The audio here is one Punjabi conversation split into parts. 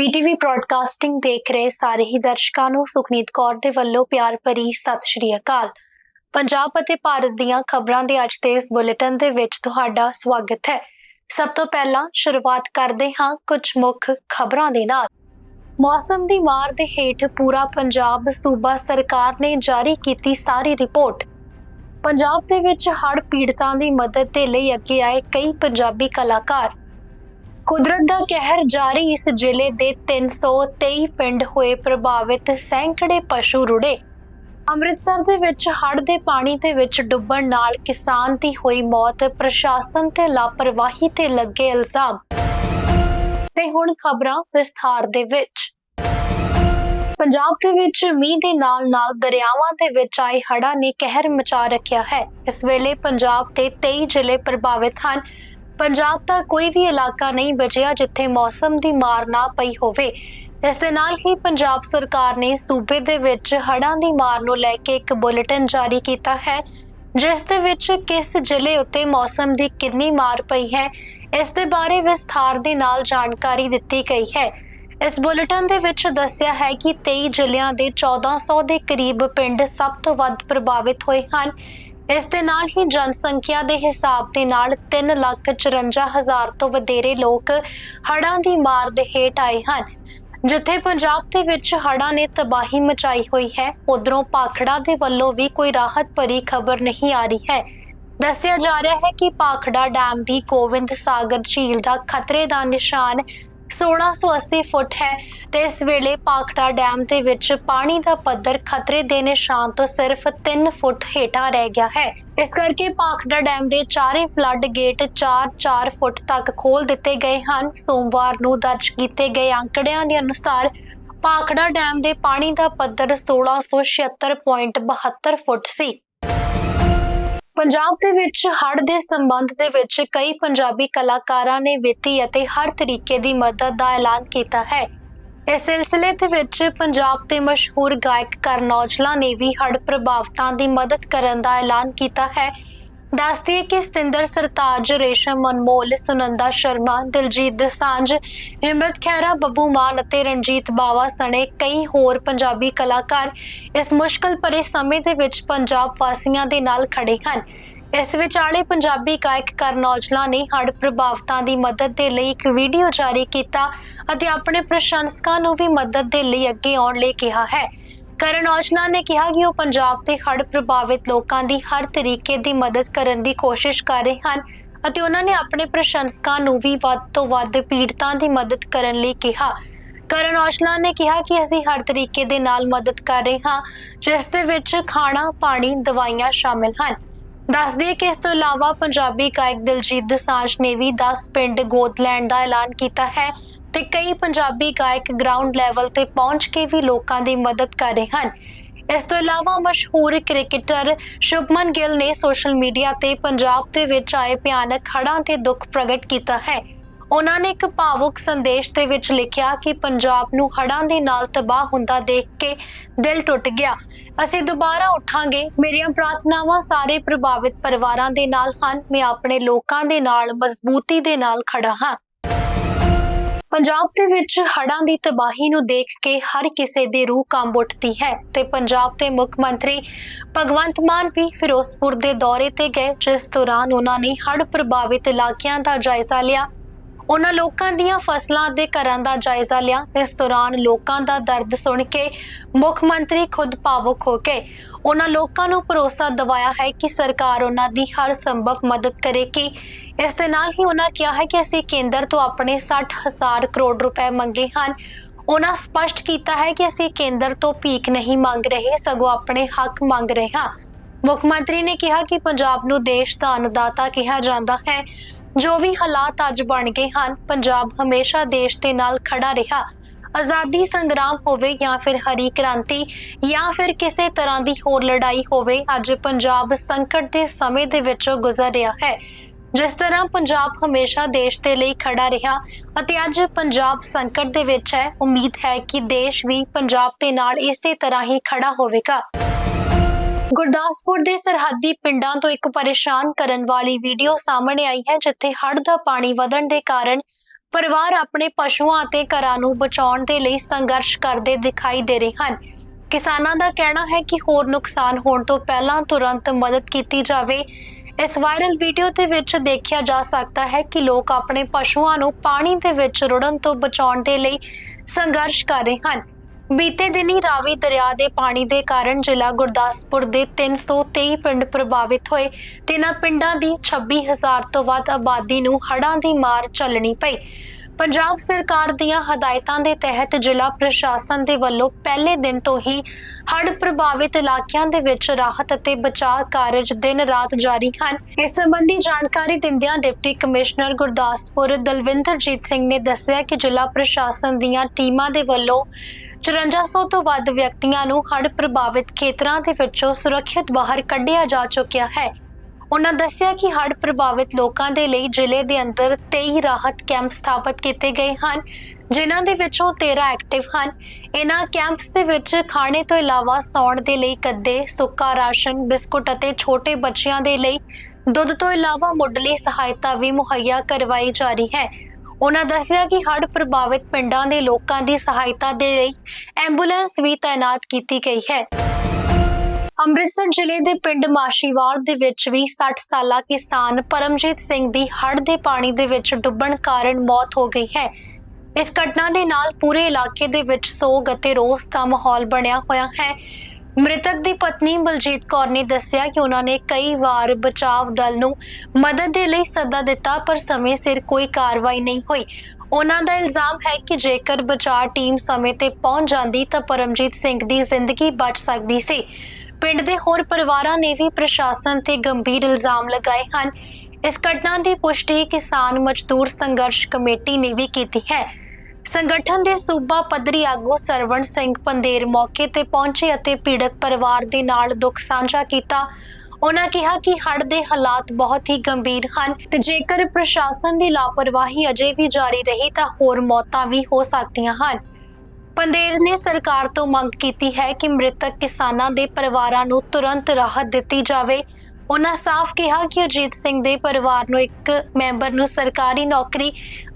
ਬੀਟੀਵੀ ਬ੍ਰਾਡਕਾਸਟਿੰਗ ਦੇਖ ਰਹੇ ਸਾਰੇ ਹੀ ਦਰਸ਼ਕਾਂ ਨੂੰ ਸੁਖਨੀਤ ਕੌਰ ਦੇ ਵੱਲੋਂ ਪਿਆਰ ਭਰੀ ਸਤਿ ਸ਼੍ਰੀ ਅਕਾਲ। ਪੰਜਾਬ ਅਤੇ ਭਾਰਤ ਦੀਆਂ ਖਬਰਾਂ ਦੇ ਅੱਜ ਦੇ ਇਸ ਬੁਲੇਟਿਨ ਦੇ ਵਿੱਚ ਤੁਹਾਡਾ ਸਵਾਗਤ ਹੈ। ਸਭ ਤੋਂ ਪਹਿਲਾਂ ਸ਼ੁਰੂਆਤ ਕਰਦੇ ਹਾਂ ਕੁਝ ਮੁੱਖ ਖਬਰਾਂ ਦੇ ਨਾਲ। ਮੌਸਮ ਦੀ ਮਾਰ ਦੇ ਹੇਠ ਪੂਰਾ ਪੰਜਾਬ ਸੂਬਾ ਸਰਕਾਰ ਨੇ ਜਾਰੀ ਕੀਤੀ ਸਾਰੀ ਰਿਪੋਰਟ। ਪੰਜਾਬ ਦੇ ਵਿੱਚ ਹੜ੍ਹ ਪੀੜਤਾਂ ਦੀ ਮਦਦ ਦੇ ਲਈ ਅੱਗੇ ਆਏ ਕਈ ਪੰਜਾਬੀ ਕਲਾਕਾਰ। ਕੁਦਰਤ ਦਾ ਕਹਿਰ ਜਾਰੀ ਇਸ ਜ਼ਿਲ੍ਹੇ ਦੇ 323 ਪਿੰਡ ਹੋਏ ਪ੍ਰਭਾਵਿਤ ਸੈਂਕੜੇ ਪਸ਼ੂ ਰੁੜੇ। ਅੰਮ੍ਰਿਤਸਰ ਦੇ ਵਿੱਚ ਹੜ੍ਹ ਦੇ ਪਾਣੀ ਦੇ ਵਿੱਚ ਡੁੱਬਣ ਨਾਲ ਕਿਸਾਨ ਦੀ ਹੋਈ ਮੌਤ ਪ੍ਰਸ਼ਾਸਨ ਤੇ ਲਾਪਰਵਾਹੀ ਤੇ ਲੱਗੇ ਇਲਜ਼ਾਮ। ਤੇ ਹੁਣ ਖਬਰਾਂ ਵਿਸਥਾਰ ਦੇ ਵਿੱਚ। ਪੰਜਾਬ ਦੇ ਵਿੱਚ ਮੀਂਹ ਦੇ ਨਾਲ-ਨਾਲ ਦਰਿਆਵਾਂ ਦੇ ਵਿੱਚ ਆਏ ਹੜ੍ਹਾਂ ਨੇ ਕਹਿਰ ਮਚਾ ਰੱਖਿਆ ਹੈ। ਇਸ ਵੇਲੇ ਪੰਜਾਬ ਦੇ 23 ਜ਼ਿਲ੍ਹੇ ਪ੍ਰਭਾਵਿਤ ਹਨ। ਪੰਜਾਬ ਦਾ ਕੋਈ ਵੀ ਇਲਾਕਾ ਨਹੀਂ ਬਚਿਆ ਜਿੱਥੇ ਮੌਸਮ ਦੀ ਮਾਰ ਨਾ ਪਈ ਹੋਵੇ। ਇਸ ਦੇ ਨਾਲ ਹੀ ਪੰਜਾਬ ਸਰਕਾਰ ਨੇ ਸੂਬੇ ਦੇ ਵਿੱਚ ਹੜ੍ਹਾਂ ਦੀ ਮਾਰ ਨੂੰ ਲੈ ਕੇ ਇੱਕ ਬੁਲੇਟਿਨ ਜਾਰੀ ਕੀਤਾ ਹੈ, ਜਿਸ ਦੇ ਵਿੱਚ ਕਿਸ ਜ਼ਿਲ੍ਹੇ ਉੱਤੇ ਮੌਸਮ ਦੀ ਕਿੰਨੀ ਮਾਰ ਪਈ ਹੈ, ਇਸ ਦੇ ਬਾਰੇ ਵਿਸਥਾਰ ਦੇ ਨਾਲ ਜਾਣਕਾਰੀ ਦਿੱਤੀ ਗਈ ਹੈ। ਇਸ ਬੁਲੇਟਿਨ ਦੇ ਵਿੱਚ ਦੱਸਿਆ ਹੈ ਕਿ 23 ਜ਼ਿਲ੍ਹਿਆਂ ਦੇ 1400 ਦੇ ਕਰੀਬ ਪਿੰਡ ਸਭ ਤੋਂ ਵੱਧ ਪ੍ਰਭਾਵਿਤ ਹੋਏ ਹਨ। ਇਸ ਦੇ ਨਾਲ ਹੀ ਜਨਸੰਖਿਆ ਦੇ ਹਿਸਾਬ ਦੇ ਨਾਲ 354000 ਤੋਂ ਵਧੇਰੇ ਲੋਕ ਹੜ੍ਹਾਂ ਦੀ ਮਾਰ ਦੇ ਹੇਠ ਆਏ ਹਨ। ਜਿੱਥੇ ਪੰਜਾਬ ਦੇ ਵਿੱਚ ਹੜ੍ਹਾਂ ਨੇ ਤਬਾਹੀ ਮਚਾਈ ਹੋਈ ਹੈ, ਉਧਰੋਂ ਪਾਖੜਾ ਦੇ ਵੱਲੋਂ ਵੀ ਕੋਈ ਰਾਹਤ ਭਰੀ ਖਬਰ ਨਹੀਂ ਆ ਰਹੀ ਹੈ। ਦੱਸਿਆ ਜਾ ਰਿਹਾ ਹੈ ਕਿ ਪਾਖੜਾ ਡੈਮ ਦੀ ਗੋਬਿੰਦ ਸਾਗਰ ਝੀਲ ਦਾ ਖਤਰੇ ਦਾ ਨਿਸ਼ਾਨ 1680 ਫੁੱਟ ਹੈ ਤੇ ਇਸ ਵੇਲੇ ਪਾਖੜਾ ਡੈਮ ਦੇ ਵਿੱਚ ਪਾਣੀ ਦਾ ਪੱਧਰ ਖਤਰੇ ਦੇ ਨਿਸ਼ਾਨ ਤੋਂ ਸਿਰਫ 3 ਫੁੱਟ ਹੇਠਾਂ ਰਹਿ ਗਿਆ ਹੈ। ਇਸ ਕਰਕੇ ਪਾਖੜਾ ਡੈਮ ਦੇ ਚਾਰੇ ਫਲੱਡ ਗੇਟ 4-4 ਫੁੱਟ ਤੱਕ ਖੋਲ ਦਿੱਤੇ ਗਏ ਹਨ। ਸੋਮਵਾਰ ਨੂੰ ਦਰਜ ਕੀਤੇ ਗਏ ਅੰਕੜਿਆਂ ਦੇ ਅਨੁਸਾਰ ਪਾਖੜਾ ਡੈਮ ਦੇ ਪਾਣੀ ਦਾ ਪੱਧਰ 1676.72 ਫੁੱਟ ਸੀ। ਪੰਜਾਬ ਦੇ ਵਿੱਚ ਹੜ੍ਹ ਦੇ ਸੰਬੰਧ ਦੇ ਵਿੱਚ ਕਈ ਪੰਜਾਬੀ ਕਲਾਕਾਰਾਂ ਨੇ ਵਿੱਤੀ ਅਤੇ ਹਰ ਤਰੀਕੇ ਦੀ ਮਦਦ ਦਾ ਐਲਾਨ ਕੀਤਾ ਹੈ। ਇਸ ਸਿਲਸਿਲੇ ਦੇ ਵਿੱਚ ਪੰਜਾਬ ਦੇ ਮਸ਼ਹੂਰ ਗਾਇਕ ਕਰਨ ਔਜਲਾ ਨੇ ਵੀ ਹੜ੍ਹ ਪ੍ਰਭਾਵਿਤਾਂ ਦੀ ਮਦਦ ਕਰਨ ਦਾ ਐਲਾਨ ਕੀਤਾ ਹੈ। ਦੱਸਦੀਏ ਕਿ ਸਤਿੰਦਰ ਸਰਤਾਜ, ਰੇਸ਼ਮ ਅਨਮੋਲ, ਸੁਨੰਦਾ ਸ਼ਰਮਾ, ਦਿਲਜੀਤ ਦਸਾਂਝ, ਨਿਮਰਤ ਖੈਰਾ ਬੱਬੂ ਮਾਨ ਅਤੇ ਰਣਜੀਤ ਬਾਵਾ ਸਣੇ ਕਈ ਹੋਰ ਪੰਜਾਬੀ ਕਲਾਕਾਰ ਇਸ ਮੁਸ਼ਕਲ ਭਰੇ ਸਮੇਂ ਦੇ ਵਿੱਚ ਪੰਜਾਬ ਵਾਸੀਆਂ ਦੇ ਨਾਲ ਖੜੇ ਹਨ। ਇਸ ਵਿਚਾਲੇ ਪੰਜਾਬੀ ਗਾਇਕ ਕਰਨ ਔਜਲਾ ਨੇ ਹੜ੍ਹ ਪ੍ਰਭਾਵਿਤਾਂ ਦੀ ਮਦਦ ਦੇ ਲਈ ਇੱਕ ਵੀਡੀਓ ਜਾਰੀ ਕੀਤਾ ਅਤੇ ਆਪਣੇ ਪ੍ਰਸ਼ੰਸਕਾਂ ਨੂੰ ਵੀ ਮਦਦ ਦੇ ਲਈ ਅੱਗੇ ਆਉਣ ਲਈ ਕਿਹਾ ਹੈ। ਕਰਨ ਔਜਲਾ ਨੇ ਕਿਹਾ ਕਿ ਉਹ ਪੰਜਾਬ ਦੇ ਹੜ੍ਹ ਪ੍ਰਭਾਵਿਤ ਲੋਕਾਂ ਦੀ ਹਰ ਤਰੀਕੇ ਦੀ ਮਦਦ ਕਰਨ ਦੀ ਕੋਸ਼ਿਸ਼ ਕਰ ਰਹੇ ਹਨ ਅਤੇ ਉਹਨਾਂ ਨੇ ਆਪਣੇ ਪ੍ਰਸ਼ੰਸਕਾਂ ਨੂੰ ਵੀ ਵੱਧ ਤੋਂ ਵੱਧ ਪੀੜਤਾਂ ਦੀ ਮਦਦ ਕਰਨ ਲਈ ਕਿਹਾ। ਕਰਨ ਔਜਲਾ ਨੇ ਕਿਹਾ ਕਿ ਅਸੀਂ ਹਰ ਤਰੀਕੇ ਦੇ ਨਾਲ ਮਦਦ ਕਰ ਰਹੇ ਹਾਂ, ਜਿਸ ਦੇ ਵਿੱਚ ਖਾਣਾ, ਪਾਣੀ, ਦਵਾਈਆਂ ਸ਼ਾਮਿਲ ਹਨ। ਦੱਸ ਦਈਏ ਕਿ ਇਸ ਤੋਂ ਇਲਾਵਾ ਪੰਜਾਬੀ ਗਾਇਕ ਦਿਲਜੀਤ ਦੋਸਾਂਝ ਨੇ ਵੀ 10 ਪਿੰਡ ਗੋਦ ਲੈਣ ਦਾ ਐਲਾਨ ਕੀਤਾ ਹੈ। ਤੇ ਕਈ ਪੰਜਾਬੀ ਗਾਇਕ ਗਰਾਊਂਡ ਲੈਵਲ ਤੇ ਪਹੁੰਚ ਕੇ ਵੀ ਲੋਕਾਂ ਦੀ ਮਦਦ ਕਰ ਰਹੇ ਹਨ। ਇਸ ਤੋਂ ਇਲਾਵਾ ਮਸ਼ਹੂਰ ਕ੍ਰਿਕਟਰ ਸ਼ੁਭਮਨ ਗਿੱਲ ਨੇ ਸੋਸ਼ਲ ਮੀਡੀਆ ਤੇ ਪੰਜਾਬ ਦੇ ਵਿੱਚ ਆਏ ਭਿਆਨਕ ਹੜ੍ਹਾਂ ਤੇ ਦੁੱਖ ਪ੍ਰਗਟ ਕੀਤਾ ਹੈ। ਉਹਨਾਂ ਨੇ ਇੱਕ ਭਾਵੁਕ ਸੰਦੇਸ਼ ਦੇ ਵਿੱਚ ਲਿਖਿਆ ਕਿ ਪੰਜਾਬ ਨੂੰ ਹੜ੍ਹਾਂ ਦੇ ਨਾਲ ਤਬਾਹ ਹੁੰਦਾ ਦੇਖ ਕੇ ਦਿਲ ਟੁੱਟ ਗਿਆ। ਅਸੀਂ ਦੁਬਾਰਾ ਉੱਠਾਂਗੇ। ਮੇਰੀਆਂ ਪ੍ਰਾਰਥਨਾਵਾਂ ਸਾਰੇ ਪ੍ਰਭਾਵਿਤ ਪਰਿਵਾਰਾਂ ਦੇ ਨਾਲ ਹਨ। ਮੈਂ ਆਪਣੇ ਲੋਕਾਂ ਦੇ ਨਾਲ, ਮਜ਼ਬੂਤੀ ਦੇ ਨਾਲ ਖੜਾ ਹਾਂ। ਪੰਜਾਬ ਦੇ ਵਿੱਚ ਹੜ੍ਹਾਂ ਦੀ ਤਬਾਹੀ ਨੂੰ ਦੇਖ ਕੇ ਹਰ ਕਿਸੇ ਦੀ ਰੂਹ ਕੰਬ ਉੱਠਦੀ ਹੈ ਤੇ ਪੰਜਾਬ ਦੇ ਮੁੱਖ ਮੰਤਰੀ ਭਗਵੰਤ ਮਾਨ ਵੀ ਫਿਰੋਜ਼ਪੁਰ ਦੇ ਦੌਰੇ ਤੇ ਗਏ, ਜਿਸ ਦੌਰਾਨ ਉਹਨਾਂ ਨੇ ਹੜ੍ਹ ਪ੍ਰਭਾਵਿਤ ਇਲਾਕਿਆਂ ਦਾ ਜਾਇਜ਼ਾ ਲਿਆ। ਉਹਨਾਂ ਲੋਕਾਂ ਦੀਆਂ ਫਸਲਾਂ ਦੇ ਘਰਾਂ ਦਾ ਜਾਇਜ਼ਾ ਲਿਆ। ਇਸ ਦੌਰਾਨ ਲੋਕਾਂ ਦਾ ਦਰਦ ਸੁਣ ਕੇ ਮੁੱਖ ਮੰਤਰੀ ਖੁਦ ਭਾਵੁਕ ਹੋ ਕੇ ਉਹਨਾਂ ਲੋਕਾਂ ਨੂੰ ਭਰੋਸਾ ਦਿਵਾਇਆ ਹੈ ਕਿ ਸਰਕਾਰ ਉਹਨਾਂ ਦੀ ਹਰ ਸੰਭਵ ਮਦਦ ਕਰੇਗੀ। ਇਸ ਦੇ ਨਾਲ ਹੀ ਉਹਨਾਂ ਕਿਹਾ ਹੈ ਕਿ ਅਸੀਂ ਕੇਂਦਰ ਤੋਂ ਆਪਣੇ 60000 ਕਰੋੜ ਰੁਪਏ ਮੰਗੇ ਹਨ। ਉਹਨਾਂ ਸਪਸ਼ਟ ਕੀਤਾ ਹੈ ਕਿ ਅਸੀਂ ਕੇਂਦਰ ਤੋਂ ਭੀਖ ਨਹੀਂ ਮੰਗ ਰਹੇ, ਸਗੋਂ ਆਪਣੇ ਹੱਕ ਮੰਗ ਰਹੇ ਹਾਂ। ਮੁੱਖ ਮੰਤਰੀ ਨੇ ਕਿਹਾ ਕਿ ਪੰਜਾਬ ਨੂੰ ਦੇਸ਼ ਦਾ ਅੰਨਦਾਤਾ ਕਿਹਾ ਜਾਂਦਾ ਹੈ। ਜੋ ਵੀ ਹਾਲਾਤ ਅੱਜ ਬਣ ਗਏ ਹਨ, ਪੰਜਾਬ ਹਮੇਸ਼ਾ ਦੇਸ਼ ਦੇ ਨਾਲ ਖੜਾ ਰਿਹਾ। ਆਜ਼ਾਦੀ ਸੰਗਰਾਮ ਹੋਵੇ ਜਾਂ ਫਿਰ ਹਰੀ ਕ੍ਰਾਂਤੀ ਜਾਂ ਫਿਰ ਕਿਸੇ ਤਰ੍ਹਾਂ ਦੀ ਹੋਰ ਲੜਾਈ ਹੋਵੇ, ਅੱਜ ਪੰਜਾਬ ਸੰਕਟ ਦੇ ਸਮੇਂ ਦੇ ਵਿੱਚੋਂ ਗੁਜ਼ਰ ਰਿਹਾ ਹੈ। ਜਿਸ ਤਰ੍ਹਾਂ ਪੰਜਾਬ ਹਮੇਸ਼ਾ ਦੇਸ਼ ਦੇ ਲਈ ਖੜਾ ਰਿਹਾ ਅਤੇ ਅੱਜ ਪੰਜਾਬ ਸੰਕਟ ਦੇ ਵਿੱਚ ਹੈ, ਉਮੀਦ ਹੈ ਕਿ ਦੇਸ਼ ਵੀ ਪੰਜਾਬ ਦੇ ਨਾਲ ਇਸੇ ਤਰ੍ਹਾਂ ਹੀ ਖੜਾ ਹੋਵੇਗਾ। ਗੁਰਦਾਸਪੁਰ ਦੇ ਸਰਹੱਦੀ ਪਿੰਡਾਂ ਤੋਂ ਇੱਕ ਪਰੇਸ਼ਾਨ ਕਰਨ ਵਾਲੀ ਵੀਡੀਓ ਸਾਹਮਣੇ ਆਈ ਹੈ, ਜਿੱਥੇ ਹੜ੍ਹ ਦਾ ਪਾਣੀ ਵਧਣ ਦੇ ਕਾਰਨ ਪਰਿਵਾਰ ਆਪਣੇ ਪਸ਼ੂਆਂ ਅਤੇ ਘਰਾਂ ਨੂੰ ਬਚਾਉਣ ਦੇ ਲਈ ਸੰਘਰਸ਼ ਕਰਦੇ ਦਿਖਾਈ ਦੇ ਰਹੇ ਹਨ। ਕਿਸਾਨਾਂ ਦਾ ਕਹਿਣਾ ਹੈ ਕਿ ਹੋਰ ਨੁਕਸਾਨ ਹੋਣ ਤੋਂ ਪਹਿਲਾਂ ਤੁਰੰਤ ਮਦਦ ਕੀਤੀ ਜਾਵੇ ਇਸ ਵਾਇਰਲ ਵੀਡੀਓ ਦੇ ਵਿੱਚ ਦੇਖਿਆ ਜਾ ਸਕਦਾ ਹੈ ਕਿ ਲੋਕ ਆਪਣੇ ਪਸ਼ੂਆਂ ਨੂੰ ਪਾਣੀ ਦੇ ਵਿੱਚ ਰੁੜਨ ਤੋਂ ਬਚਾਉਣ ਦੇ ਲਈ ਸੰਘਰਸ਼ ਕਰ ਰਹੇ ਹਨ। ਬੀਤੇ ਦਿਨੀ ਰਾਵੀ ਦਰਿਆ ਦੇ ਪਾਣੀ ਦੇ ਕਾਰਨ ਜ਼ਿਲ੍ਹਾ ਗੁਰਦਾਸਪੁਰ ਦੇ 323 ਪਿੰਡ ਪ੍ਰਭਾਵਿਤ ਹੋਏ। ਤੇ ਇਹਨਾਂ ਪਿੰਡਾਂ ਦੀ 26000 ਤੋਂ ਵੱਧ ਆਬਾਦੀ ਨੂੰ ਹੜ੍ਹਾਂ ਦੀ ਮਾਰ ਚੱਲਣੀ ਪਈ। ਪੰਜਾਬ ਸਰਕਾਰ ਦੀਆਂ ਹਦਾਇਤਾਂ ਦੇ ਤਹਿਤ ਜ਼ਿਲ੍ਹਾ ਪ੍ਰਸ਼ਾਸਨ ਦੇ ਵੱਲੋਂ ਪਹਿਲੇ ਦਿਨ ਤੋਂ ਹੀ ਹੜ੍ਹ ਪ੍ਰਭਾਵਿਤ ਇਲਾਕਿਆਂ ਦੇ ਵਿੱਚ ਰਾਹਤ ਅਤੇ ਬਚਾਅ ਕਾਰਜ ਦਿਨ ਰਾਤ ਜਾਰੀ ਹਨ। ਇਸ ਸੰਬੰਧੀ ਜਾਣਕਾਰੀ ਦਿੰਦਿਆਂ ਡਿਪਟੀ ਕਮਿਸ਼ਨਰ ਗੁਰਦਾਸਪੁਰ ਦਲਵਿੰਦਰਜੀਤ ਸਿੰਘ ਨੇ ਦੱਸਿਆ ਕਿ ਜ਼ਿਲ੍ਹਾ ਪ੍ਰਸ਼ਾਸਨ ਦੀਆਂ ਟੀਮਾਂ ਦੇ ਵੱਲੋਂ 5400 ਤੋਂ ਵੱਧ ਵਿਅਕਤੀਆਂ ਨੂੰ ਹੜ੍ਹ ਪ੍ਰਭਾਵਿਤ ਖੇਤਰਾਂ ਦੇ ਵਿੱਚੋਂ ਸੁਰੱਖਿਅਤ ਬਾਹਰ ਕੱਢਿਆ ਜਾ ਚੁੱਕਿਆ ਹੈ। ਉਹਨਾਂ ਦੱਸਿਆ ਕਿ ਹੜ੍ਹ ਪ੍ਰਭਾਵਿਤ ਲੋਕਾਂ ਦੇ ਲਈ ਜ਼ਿਲ੍ਹੇ ਦੇ ਅੰਦਰ 23 ਰਾਹਤ ਕੈਂਪ ਸਥਾਪਿਤ ਕੀਤੇ ਗਏ ਹਨ, ਜਿਨ੍ਹਾਂ ਦੇ ਵਿੱਚੋਂ 13 ਐਕਟਿਵ ਹਨ। ਇਹਨਾਂ ਕੈਂਪਸ ਦੇ ਵਿੱਚ ਖਾਣੇ ਤੋਂ ਇਲਾਵਾ ਸੌਣ ਦੇ ਲਈ ਕੱਦੇ, ਸੁੱਕਾ ਰਾਸ਼ਨ, ਬਿਸਕੁਟ ਅਤੇ ਛੋਟੇ ਬੱਚਿਆਂ ਦੇ ਲਈ ਦੁੱਧ ਤੋਂ ਇਲਾਵਾ ਮੁੱਢਲੀ ਸਹਾਇਤਾ ਵੀ ਮੁਹੱਈਆ ਕਰਵਾਈ ਜਾ ਰਹੀ ਹੈ। ਉਹਨਾਂ ਦੱਸਿਆ ਕਿ ਹੜ੍ਹ ਪ੍ਰਭਾਵਿਤ ਪਿੰਡਾਂ ਦੇ ਲੋਕਾਂ ਦੀ ਸਹਾਇਤਾ ਦੇ ਲਈ ਐਂਬੂਲੈਂਸ ਵੀ ਤਾਇਨਾਤ ਕੀਤੀ ਗਈ ਹੈ। ਅੰਮ੍ਰਿਤਸਰ ਜ਼ਿਲ੍ਹੇ ਦੇ ਪਿੰਡ ਮਾਸ਼ੀਵਾਲ ਦੇ ਵਿੱਚ ਵੀ 60 ਸਾਲਾ ਕਿਸਾਨ ਪਰਮਜੀਤ ਸਿੰਘ ਦੀ ਹੜ੍ਹ ਦੇ ਪਾਣੀ ਦੇ ਵਿੱਚ ਡੁੱਬਣ ਕਾਰਨ ਮੌਤ ਹੋ ਗਈ ਹੈ। ਇਸ ਘਟਨਾ ਦੇ ਨਾਲ ਪੂਰੇ ਇਲਾਕੇ ਦੇ ਵਿੱਚ ਸੋਗ ਅਤੇ ਰੋਸ ਦਾ ਮਾਹੌਲ ਬਣਿਆ ਹੋਇਆ ਹੈ। ਮ੍ਰਿਤਕ ਦੀ ਪਤਨੀ ਬਲਜੀਤ ਕੌਰ ਨੇ ਦੱਸਿਆ ਕਿ ਉਹਨਾਂ ਨੇ ਕਈ ਵਾਰ ਬਚਾਵ ਦਲ ਨੂੰ ਮਦਦ ਦੇ ਲਈ ਸੱਦਾ ਦਿੱਤਾ, ਪਰ ਸਮੇਂ ਸਿਰ ਕੋਈ ਕਾਰਵਾਈ ਨਹੀਂ ਹੋਈ। ਉਹਨਾਂ ਦਾ ਇਲਜ਼ਾਮ ਹੈ ਕਿ ਜੇਕਰ ਬਚਾਅ ਟੀਮ ਸਮੇਂ ਤੇ ਪਹੁੰਚ ਜਾਂਦੀ ਤਾਂ ਪਰਮਜੀਤ ਸਿੰਘ ਦੀ ਜ਼ਿੰਦਗੀ ਬਚ ਸਕਦੀ ਸੀ। ਪਿੰਡ ਦੇ ਹੋਰ ਪਰਿਵਾਰਾਂ ਨੇ ਵੀ ਪ੍ਰਸ਼ਾਸਨ ਤੇ ਗੰਭੀਰ ਇਲਜ਼ਾਮ ਲਗਾਏ ਹਨ। ਇਸ ਘਟਨਾ ਦੀ ਪੁਸ਼ਟੀ ਕਿਸਾਨ ਮਜ਼ਦੂਰ ਸੰਘਰਸ਼ ਕਮੇਟੀ ਨੇ ਵੀ ਕੀਤੀ ਹੈ। ਸੰਗਠਨ ਦੇ ਸੂਬਾ ਪੱਧਰੀ ਆਗੂ ਸਰਵਣ ਸਿੰਘ ਪੰਦੇਰ ਮੌਕੇ ਤੇ ਪਹੁੰਚੇ ਅਤੇ ਪੀੜਤ ਪਰਿਵਾਰ ਦੇ ਨਾਲ ਦੁੱਖ ਸਾਂਝਾ ਕੀਤਾ। ਉਹਨਾਂ ਕਿਹਾ ਕਿ ਹੜ੍ਹ ਦੇ ਹਾਲਾਤ ਬਹੁਤ ਹੀ ਗੰਭੀਰ ਹਨ ਤੇ ਜੇਕਰ ਪ੍ਰਸ਼ਾਸਨ ਦੀ ਲਾਪਰਵਾਹੀ ਅਜੇ ਵੀ ਜਾਰੀ ਰਹੀ ਤਾਂ ਹੋਰ ਮੌਤਾਂ ਵੀ ਹੋ ਸਕਦੀਆਂ ਹਨ। ਪੰਦੇਰ ਨੇ ਸਰਕਾਰ ਤੋਂ ਮੰਗ ਕੀਤੀ ਹੈ ਕਿ ਮ੍ਰਿਤਕ ਕਿਸਾਨਾਂ ਦੇ ਪਰਿਵਾਰਾਂ ਨੂੰ ਤੁਰੰਤ ਰਾਹਤ ਦਿੱਤੀ ਜਾਵੇ। ਉਹਨਾਂ ਸਾਫ਼ ਕਿਹਾ ਕਿ ਅਜੀਤ ਸਿੰਘ ਦੇ ਪਰਿਵਾਰ ਨੂੰ ਇੱਕ ਮੈਂਬਰ ਨੂੰ ਸਰਕਾਰੀ ਨੌਕਰੀ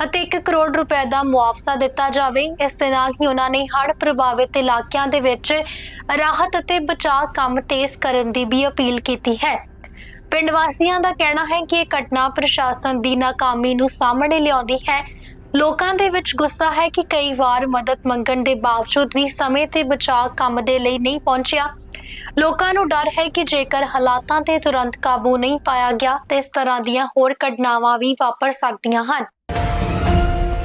ਅਤੇ 1 ਕਰੋੜ ਰੁਪਏ ਦਾ ਮੁਆਵਜ਼ਾ ਦਿੱਤਾ ਜਾਵੇ। ਇਸ ਦੇ ਨਾਲ ਹੀ ਉਹਨਾਂ ਨੇ ਹੜ੍ਹ ਪ੍ਰਭਾਵਿਤ ਇਲਾਕਿਆਂ ਦੇ ਵਿੱਚ ਰਾਹਤ ਅਤੇ ਬਚਾਅ ਕੰਮ ਤੇਜ਼ ਕਰਨ ਦੀ ਵੀ ਅਪੀਲ ਕੀਤੀ ਹੈ। ਪਿੰਡ ਵਾਸੀਆਂ ਦਾ ਕਹਿਣਾ ਹੈ ਕਿ ਇਹ ਘਟਨਾ ਪ੍ਰਸ਼ਾਸਨ ਦੀ ਨਾਕਾਮੀ ਨੂੰ ਸਾਹਮਣੇ ਲਿਆਉਂਦੀ ਹੈ। ਲੋਕਾਂ ਦੇ ਵਿੱਚ ਗੁੱਸਾ ਹੈ ਕਿ ਕਈ ਵਾਰ ਮਦਦ ਮੰਗਣ ਦੇ ਬਾਵਜੂਦ ਵੀ ਸਮੇਂ ਤੇ ਬਚਾਅ ਕੰਮ ਦੇ ਲਈ ਨਹੀਂ ਪਹੁੰਚਿਆ। ਲੋਕਾਂ ਨੂੰ ਡਰ ਹੈ ਕਿ ਜੇਕਰ ਹਾਲਾਤਾਂ ਤੇ ਤੁਰੰਤ ਕਾਬੂ ਨਹੀਂ ਪਾਇਆ ਗਿਆ, ਤੇ ਇਸ ਤਰ੍ਹਾਂ ਦੀਆਂ ਹੋਰ ਘਟਨਾਵਾਂ ਵੀ ਵਾਪਰ ਸਕਦੀਆਂ ਹਨ।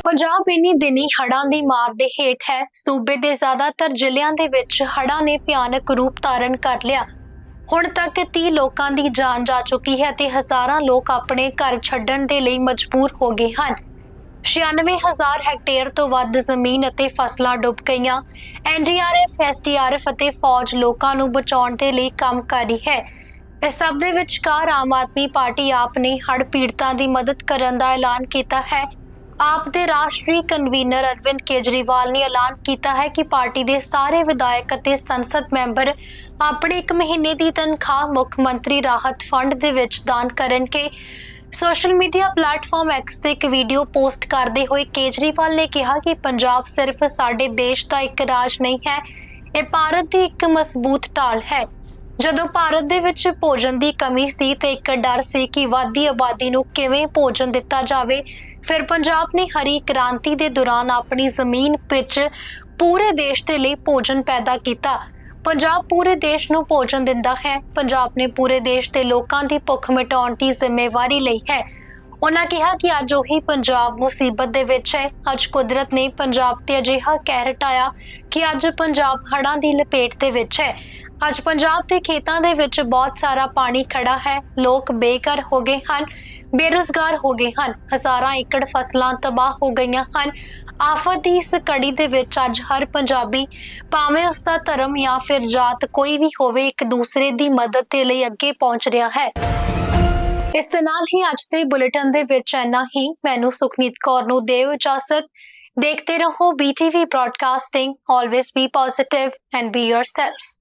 ਪੰਜਾਬ ਇਨੀ ਦਿਨੀ ਹੜ੍ਹਾਂ ਦੀ ਮਾਰ ਦੇ ਹੇਠ ਹੈ। ਸੂਬੇ ਦੇ ਜ਼ਿਆਦਾਤਰ ਜ਼ਿਲ੍ਹਿਆਂ ਦੇ ਵਿੱਚ ਹੜ੍ਹਾਂ ਨੇ ਭਿਆਨਕ ਰੂਪ ਧਾਰਨ ਕਰ ਲਿਆ। ਹੁਣ ਤੱਕ 30 ਲੋਕਾਂ ਦੀ ਜਾਨ ਜਾ ਚੁੱਕੀ ਹੈ ਤੇ ਹਜ਼ਾਰਾਂ ਲੋਕ ਆਪਣੇ ਘਰ ਛੱਡਣ ਦੇ ਲਈ ਮਜਬੂਰ ਹੋ ਗਏ ਹਨ। 96000 ਹੈਕਟੇਅਰ ਤੋਂ ਵੱਧ ਜ਼ਮੀਨ ਅਤੇ ਫਸਲਾਂ ਡੁੱਬ ਗਈਆਂ। ਐਨਡੀਆਰਐਫ ਐਸਡੀਆਰਐਫ ਅਤੇ ਫੌਜ ਲੋਕਾਂ ਨੂੰ ਬਚਾਉਣ ਦੇ ਲਈ ਕੰਮ ਕਰ ਰਹੀ ਹੈ। ਇਸ ਸਭ ਦੇ ਵਿਚਕਾਰ ਆਮ ਆਦਮੀ ਪਾਰਟੀ ਆਪ ਨੇ ਹੜ੍ਹ ਪੀੜਤਾਂ ਦੀ ਮਦਦ ਕਰਨ ਦਾ ਐਲਾਨ ਕੀਤਾ ਹੈ। ਆਪ ਦੇ ਰਾਸ਼ਟਰੀ ਕਨਵੀਨਰ ਅਰਵਿੰਦ ਕੇਜਰੀਵਾਲ ਨੇ ਐਲਾਨ ਕੀਤਾ ਹੈ ਕਿ ਪਾਰਟੀ ਦੇ ਸਾਰੇ ਵਿਧਾਇਕ ਅਤੇ ਸੰਸਦ ਮੈਂਬਰ ਆਪਣੇ ਇੱਕ ਮਹੀਨੇ ਦੀ ਤਨਖਾਹ ਮੁੱਖ ਮੰਤਰੀ ਰਾਹਤ ਫੰਡ ਦੇ ਵਿੱਚ ਦਾਨ ਕਰਨਗੇ। ਸੋਸ਼ਲ ਮੀਡੀਆ ਪਲੇਟਫਾਰਮ ਐਕਸ ਤੇ ਇੱਕ ਵੀਡੀਓ ਪੋਸਟ ਕਰਦੇ ਹੋਏ ਕੇਜਰੀਵਾਲ ਨੇ ਕਿਹਾ ਕਿ ਪੰਜਾਬ ਸਿਰਫ ਸਾਡੇ ਦੇਸ਼ ਦਾ ਇੱਕ ਰਾਜ ਨਹੀਂ ਹੈ, ਇਹ ਭਾਰਤ ਦੀ ਇੱਕ ਮਜ਼ਬੂਤ ਢਾਲ ਹੈ। ਜਦੋਂ ਭਾਰਤ ਦੇ ਵਿੱਚ ਭੋਜਨ ਦੀ ਕਮੀ ਸੀ ਤੇ ਇੱਕ ਡਰ ਸੀ ਕਿ ਵਾਧੀ ਆਬਾਦੀ ਨੂੰ ਕਿਵੇਂ ਭੋਜਨ ਦਿੱਤਾ ਜਾਵੇ, ਫਿਰ ਪੰਜਾਬ ਨੇ ਹਰੀ ਕ੍ਰਾਂਤੀ ਦੇ ਦੌਰਾਨ ਆਪਣੀ ਜ਼ਮੀਨ ਵਿੱਚ ਪੂਰੇ ਦੇਸ਼ ਦੇ ਲਈ ਭੋਜਨ ਪੈਦਾ ਕੀਤਾ। ਪੰਜਾਬ ਪੂਰੇ ਦੇਸ਼ ਨੂੰ ਭੋਜਨ ਦਿੰਦਾ ਹੈ। ਪੰਜਾਬ ਨੇ ਪੂਰੇ ਦੇਸ਼ ਦੇ ਲੋਕਾਂ ਦੀ ਭੁੱਖ ਮਿਟਾਉਣ ਦੀ ਜ਼ਿੰਮੇਵਾਰੀ ਲਈ ਹੈ। ਉਹਨਾਂ ਕਿਹਾ ਕਿ ਅੱਜ ਉਹੀ ਪੰਜਾਬ ਮੁਸੀਬਤ ਦੇ ਵਿੱਚ ਹੈ। ਅੱਜ ਕੁਦਰਤ ਨੇ ਪੰਜਾਬ ਤੇ ਅਜਿਹਾ ਕਹਿਰ ਢਾਇਆ ਕਿ ਅੱਜ ਪੰਜਾਬ ਹੜ੍ਹਾਂ ਦੀ ਲਪੇਟ ਦੇ ਵਿੱਚ ਹੈ। ਅੱਜ ਪੰਜਾਬ ਦੇ ਖੇਤਾਂ ਦੇ ਵਿੱਚ ਬਹੁਤ ਸਾਰਾ ਪਾਣੀ ਖੜਾ ਹੈ। ਲੋਕ ਬੇਘਰ ਹੋ ਗਏ ਹਨ, ਬੇਰੁਜ਼ਗਾਰ ਹੋ ਗਏ ਹਨ। ਹਜ਼ਾਰਾਂ ਏਕੜ ਫਸਲਾਂ ਤਬਾਹ ਹੋ ਗਈਆਂ ਹਨ। ਆਫਤ ਦੀ ਇਸ ਕੜੀ ਦੇ ਵਿੱਚ ਅੱਜ ਹਰ ਪੰਜਾਬੀ ਭਾਵੇਂ ਉਸ ਦਾ ਧਰਮ ਜਾਂ ਫਿਰ ਜਾਤ ਕੋਈ ਵੀ ਹੋਵੇ ਇੱਕ ਦੂਸਰੇ ਦੀ ਮਦਦ ਦੇ ਲਈ ਅੱਗੇ ਪਹੁੰਚ ਰਿਹਾ ਹੈ। ਇਸ ਨਾਲ ਹੀ ਅੱਜ ਦੇ ਬੁਲੇਟਿਨ ਦੇ ਵਿੱਚ ਇੰਨਾ ਹੀ। ਮੈਨੂੰ ਸੁਖਨੀਤ ਕੌਰ ਨੂੰ ਦਿਓ ਇਜਾਜ਼ਤ। ਦੇਖਦੇ ਰਹੋ BTV broadcasting always be positive and be yourself